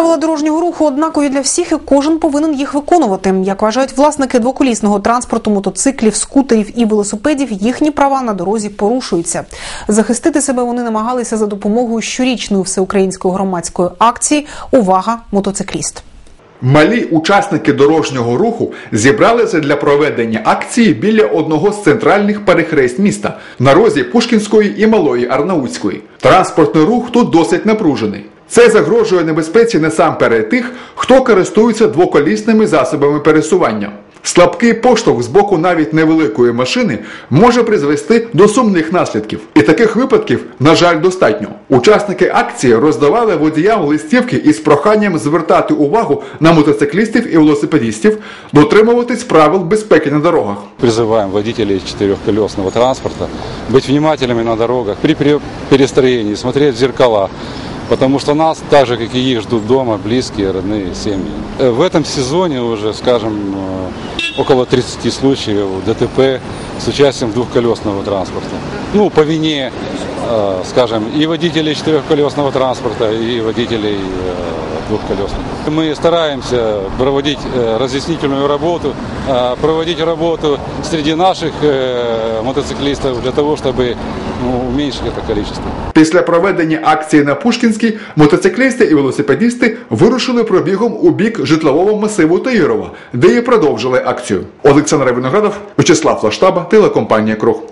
Правила дорожнього руху однакові для всіх, і кожен повинен їх виконувати. Як вважають власники двоколісного транспорту, мотоциклів, скутерів і велосипедів, їхні права на дорозі порушуються. Захистити себе вони намагалися за допомогою щорічної всеукраїнської громадської акції Увага, мотоцикліст. Малі учасники дорожнього руху зібралися для проведення акції біля одного з центральних перехрест міста на розі Пушкінської і Малої Арнаутської. Транспортний рух тут досить напружений. Це загрожує небезпеці насамперед тих, хто користується двоколісними засобами пересування. Слабкий поштовх з боку навіть невеликої машини може призвести до сумних наслідків. І таких випадків, на жаль, достатньо. Учасники акції роздавали водіям листівки із проханням звертати увагу на мотоциклістів і велосипедістів, дотримуватись правил безпеки на дорогах. Призываем водителей четырехколесного транспорта быть внимательными на дорогах при пере- перестроении, смотреть в зеркала, потому что нас, так же как и их, ждут дома близкие, родные семьи. Э, В этом сезоне уже, скажем, э, около 30 случаев ДТП с участием двухколесного транспорта. Ну, по вине, э, скажем, и водителей четырехколесного транспорта, и водителей э, двухколесных. Мы стараемся проводить э, разъяснительную работу, э, проводить работу среди наших э, мотоциклистов для того, чтобы ну, уменьшить это количество. Після проведення акції на Пушкінській мотоциклісти і велосипедісти вирушили пробігом у бік житлового масиву Таїрова, де і продовжили акцію. Олександр Виноградов, Вячеслав Лаштаба, телекомпанія Круг.